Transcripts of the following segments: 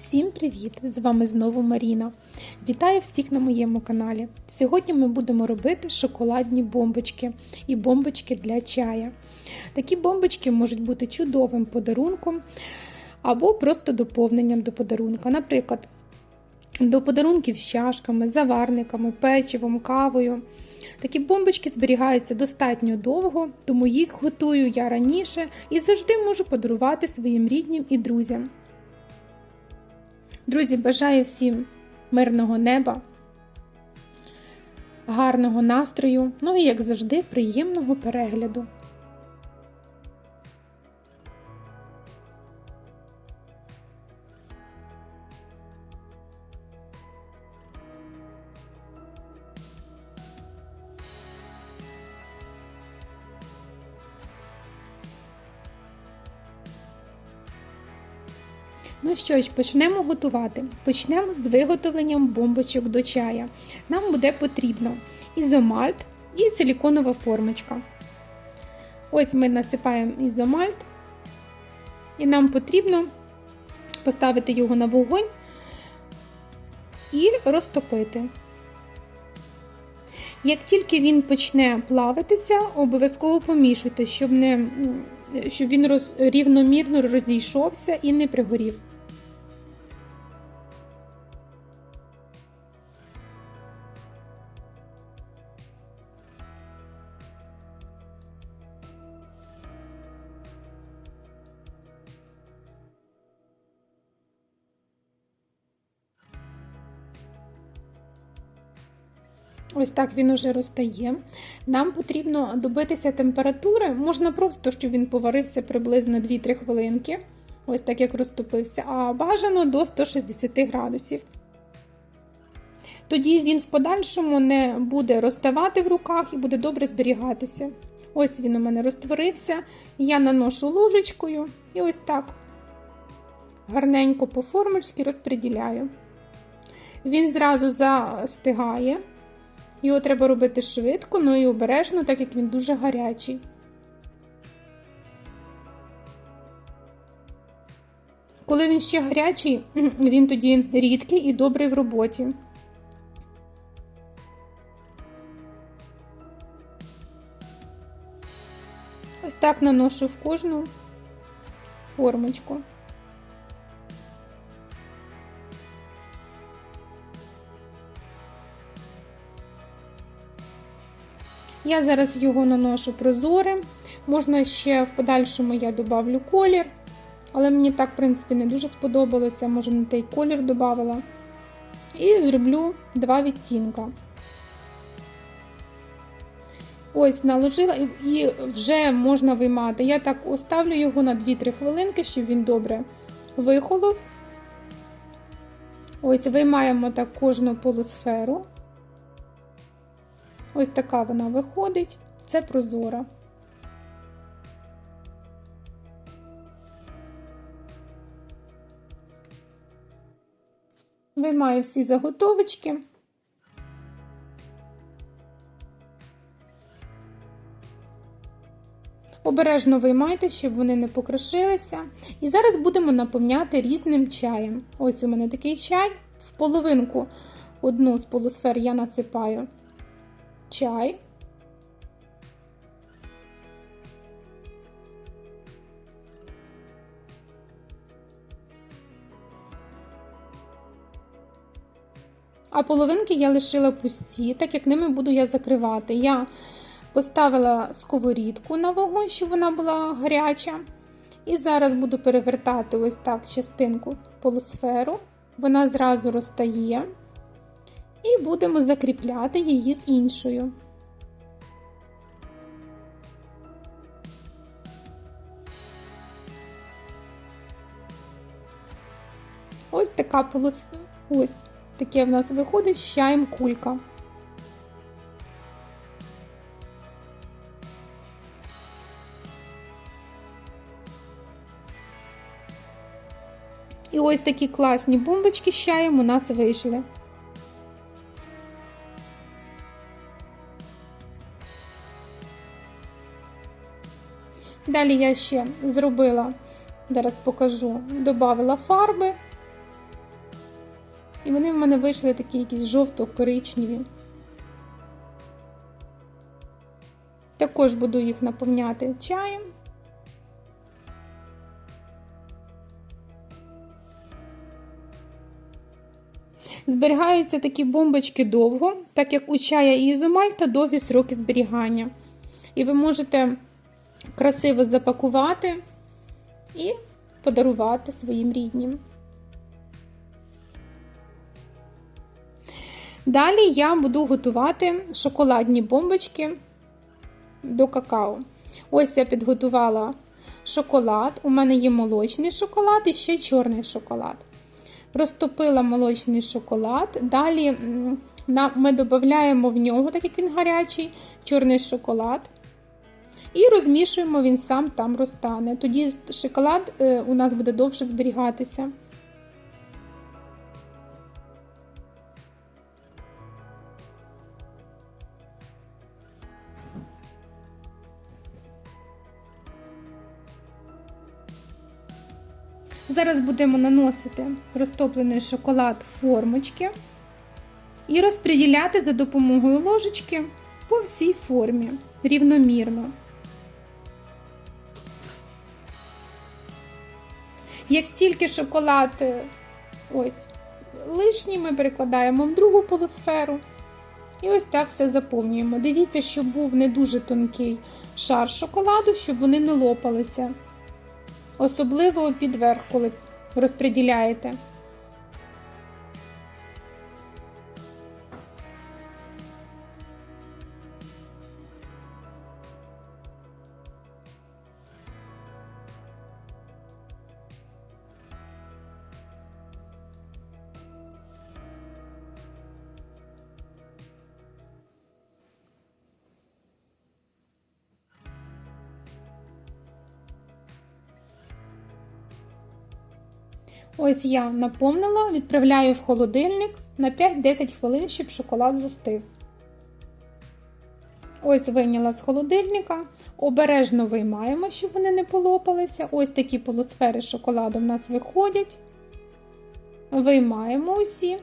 Всім привіт! З вами знову Маріна. Вітаю всіх на моєму каналі. Сьогодні ми будемо робити шоколадні бомбочки і бомбочки для чая. Такі бомбочки можуть бути чудовим подарунком або просто доповненням до подарунка. Наприклад, до подарунків з чашками, заварниками, печивом, кавою. Такі бомбочки зберігаються достатньо довго, тому їх готую я раніше і завжди можу подарувати своїм ріднім і друзям. Друзі, бажаю всім мирного неба, гарного настрою, ну і, як завжди, приємного перегляду. Ну що ж, почнемо готувати. Почнемо з виготовленням бомбочок до чая. Нам буде потрібно ізомальт і силіконова формочка. Ось ми насипаємо ізомальт, і нам потрібно поставити його на вогонь і розтопити. Як тільки він почне плавитися, обов'язково помішуйте, щоб не, щоб він роз, рівномірно розійшовся і не пригорів. Ось так він уже розтає. Нам потрібно добитися температури, можна просто, щоб він поварився приблизно 2-3 хвилинки, ось так як розтопився, а бажано до 160 градусів. Тоді він в подальшому не буде розставати в руках і буде добре зберігатися. Ось він у мене розтворився, я наношу ложечкою і ось так гарненько по формочці розподіляю. Він зразу застигає. Його треба робити швидко, ну і обережно, так як він дуже гарячий. Коли він ще гарячий, він тоді рідкий і добрий в роботі. Ось так наношу в кожну формочку. Я зараз його наношу прозорим. Можна ще в подальшому я добавлю колір, але мені так, в принципі, не дуже сподобалося, може на той колір додавала. І зроблю два відтінка. Ось, наложила і вже можна виймати. Я так оставлю його на 2-3 хвилинки, щоб він добре вихолов. Ось, виймаємо так кожну полусферу. Ось така вона виходить, це прозора. Виймаю всі заготовочки. Обережно виймайте, щоб вони не покришилися. І зараз будемо наповняти різним чаєм. Ось у мене такий чай. В половинку одну з полусфер я насипаю чай. А половинки я лишила пусті, так як ними буду я закривати. Я поставила сковорідку на вогонь, щоб вона була гаряча. І зараз буду перевертати ось так частинку полусферу. Вона зразу розтає. І будемо закріпляти її з іншою. Ось така полос... Ось таке в нас виходить з чаєм кулька. І ось такі класні бомбочки з чаєм у нас вийшли. Далі я ще зробила, зараз покажу, додавила фарби І вони в мене вийшли такі якісь жовто-коричневі. Також буду їх наповняти чаєм. Зберігаються такі бомбочки довго, так як у чая і ізомальта довгі сроки зберігання. І ви можете красиво запакувати і подарувати своїм ріднім. Далі я буду готувати шоколадні бомбочки до какао. Ось я підготувала шоколад. У мене є молочний шоколад і ще чорний шоколад. Розтопила молочний шоколад. Далі ми додаємо в нього, так як він гарячий, чорний шоколад. І розмішуємо, він сам там розтане. Тоді шоколад е, у нас буде довше зберігатися. Зараз будемо наносити розтоплений шоколад в формочки і розподіляти за допомогою ложечки по всій формі рівномірно. Як тільки шоколад лишній, ми перекладаємо в другу полусферу. І ось так все заповнюємо. Дивіться, щоб був не дуже тонкий шар шоколаду, щоб вони не лопалися. Особливо під верх, коли розподіляєте. Ось я наповнила, відправляю в холодильник на 5-10 хвилин, щоб шоколад застив. Ось вийняла з холодильника, обережно виймаємо, щоб вони не полопалися. Ось такі полусфери шоколаду в нас виходять. Виймаємо усі.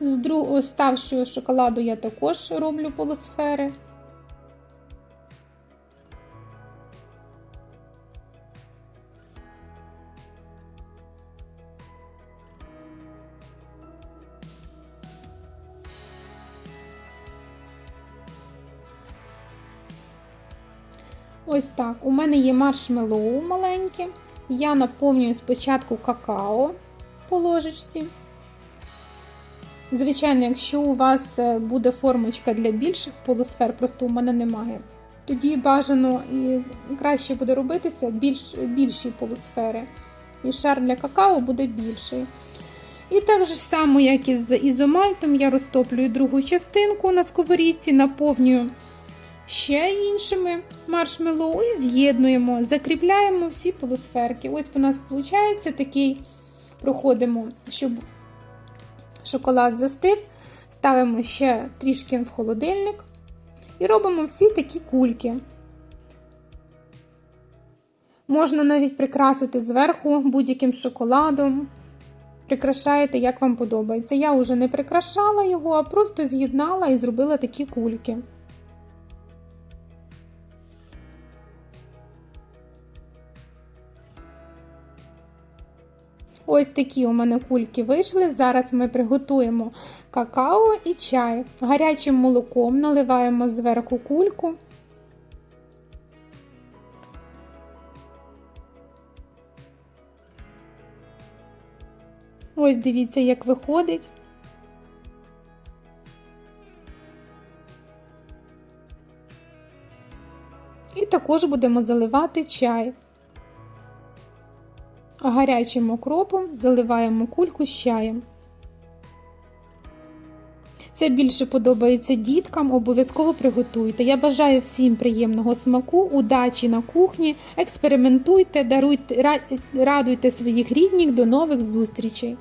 З другого ставшого шоколаду я також роблю полусфери. Ось так. У мене є маршмеллоу маленьке. Я наповнюю спочатку какао по ложечці. Звичайно, якщо у вас е, буде формочка для більших полусфер, просто у мене немає. Тоді бажано і краще буде робитися більш, більші полусфери. І шар для какао буде більший. І так же само, як і з ізомальтом, я розтоплюю другу частинку на сковорідці, наповнюю ще іншими маршмеллоу і з'єднуємо, закріпляємо всі полусферки. Ось у нас виходить такий, проходимо, щоб шоколад застив, ставимо ще трішки в холодильник і робимо всі такі кульки. Можна навіть прикрасити зверху будь-яким шоколадом. Прикрашаєте, як вам подобається. Я вже не прикрашала його, а просто з'єднала і зробила такі кульки. Ось такі у мене кульки вийшли. Зараз ми приготуємо какао і чай. Гарячим молоком наливаємо зверху кульку. Ось дивіться, як виходить. І також будемо заливати чай. Гарячим окропом заливаємо кульку з чаєм. Це більше подобається діткам, обов'язково приготуйте. Я бажаю всім приємного смаку, удачі на кухні, експериментуйте, даруйте, радуйте своїх рідних, до нових зустрічей!